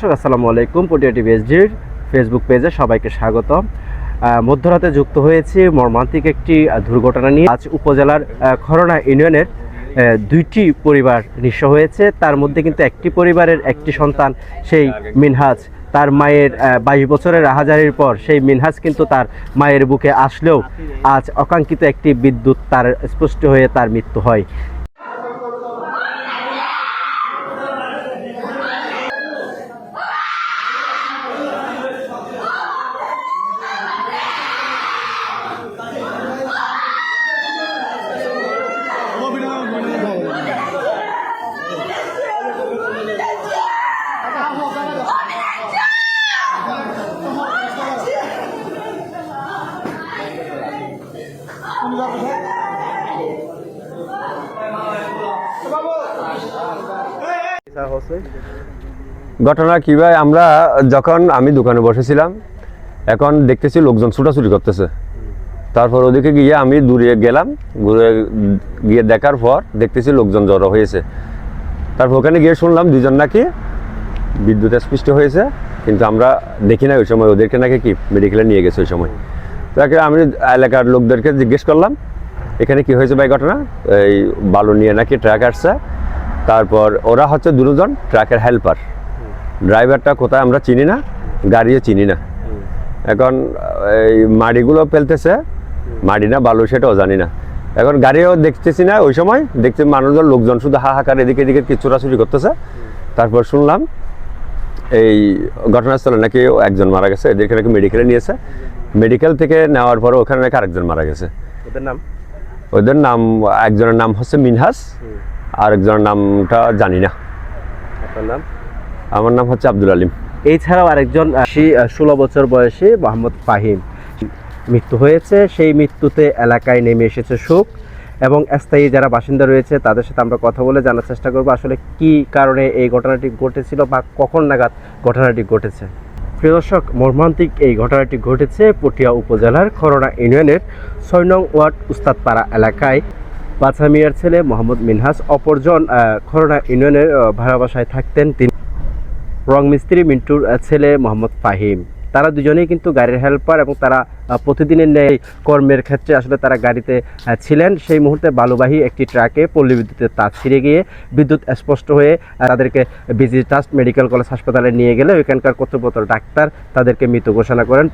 দর্শক আসসালামু আলাইকুম। পটিয়া টিভি এসডির ফেসবুক পেজে সবাইকে স্বাগত মধ্যরাতে যুক্ত হয়েছি মর্মান্তিক একটি দুর্ঘটনা নিয়ে। আজ উপজেলার খরনা ইউনিয়নের দুইটি পরিবার নিঃস্ব হয়েছে। তার মধ্যে কিন্তু একটি পরিবারের একটি সন্তান, সেই মিনহাজ। তার মায়ের বাইশ বছরের রাহাজারির পর সেই মিনহাজ কিন্তু তার মায়ের বুকে আসলেও আজ অকাঙ্ক্ষিত একটি বিদ্যুৎ তার স্পষ্ট হয়ে তার মৃত্যু হয়। ঘটনা কি ভাই? আমরা যখন আমি দোকানে বসেছিলাম, এখন দেখতেছি লোকজন ছুটাছুটি করতেছে। তারপর ওদিকে গিয়ে আমি দূরে গেলাম, ঘুরে গিয়ে দেখার পর দেখতেছি লোকজন জড়ো হয়েছে। তারপর ওখানে গিয়ে শুনলাম দুজন নাকি বিদ্যুৎ স্পৃষ্ট হয়েছে, কিন্তু আমরা দেখি না ওই সময়। ওদেরকে নাকি কি মেডিকেলে নিয়ে গেছে ওই সময়? তাকে আমি এলাকার লোকদেরকে জিজ্ঞেস করলাম, এখানে কি হয়েছে ভাই ঘটনা? এই বালু নিয়ে নাকি ট্রাক আসছে। তারপর ওরা হচ্ছে দুজন ট্রাকের হেল্পার। ড্রাইভারটা কোথায় আমরা চিনি না, গাড়িও চিনি না। এখন এই মাড়িগুলো ফেলতেছে, মাড়ি না, বালু সেটাও জানি না। এখন গাড়িও দেখতেছি না ওই সময়, দেখছি মানুষজন, লোকজন শুধু হাহাকার এদিকে এদিকে কি চোরাচুরি করতেছে। তারপর শুনলাম, এই ঘটনাস্থলে নাকি একজন মারা গেছে, এদেরকে নাকি মেডিকেলে নিয়েছে। মেডিকেল থেকে নেওয়ার পর ওখানে নাকি আরেকজন মারা গেছে। ওদের নাম? ওদের নাম একজনের নাম হচ্ছে মিনহাস আর একজনের নামটা জানি না। আপনার নাম? আমার নাম হচ্ছে আব্দুল আলিম। এছাড়াও আরেকজন ষোলো বছর বয়সী মোহাম্মদ ফাহিম। মৃত্যু হয়েছে সেই মৃত্যুতে এলাকায় নেমে এসেছে শোক এবং স্থায়ী যারা বাসিন্দা রয়েছে তাদের সাথে আমরা কথা বলে জানার চেষ্টা করব আসলে কি কারণে এই ঘটনাটি ঘটেছিল বা কখন নাগাদ ঘটনাটি ঘটেছে। প্রিয় দর্শক, মর্মান্তিক এই ঘটনাটি ঘটেছে পটিয়া উপজেলার খরনা ইউনিয়নের ছয় নং ওয়ার্ড উস্তাদপাড়া এলাকায়। মিয়ার ছেলে মোহাম্মদ মিনহাস, অপরজন খরনা ইউনিয়নের ভাড়া বাসায় থাকতেন তিনি। রং মিস্ত্রি মিন্টুর ছেলে মোহাম্মদ ফাহিম। তারা দুজনেই কিন্তু গাড়ির হেল্পার এবং তারা প্রতিদিনের ন্যায় কর্মের ক্ষেত্রে আসলে তারা গাড়িতে ছিলেন। সেই মুহূর্তে বালুবাহী একটি ট্রাকে পল্লী বিদ্যুতের তার ছিঁড়ে গিয়ে বিদ্যুৎ স্পষ্ট হয়ে তাদেরকে বিজি ট্রাস্ট মেডিকেল কলেজ হাসপাতালে নিয়ে গেলে ওইখানকার কর্তব্যরত ডাক্তার তাদেরকে মৃত ঘোষণা করেন।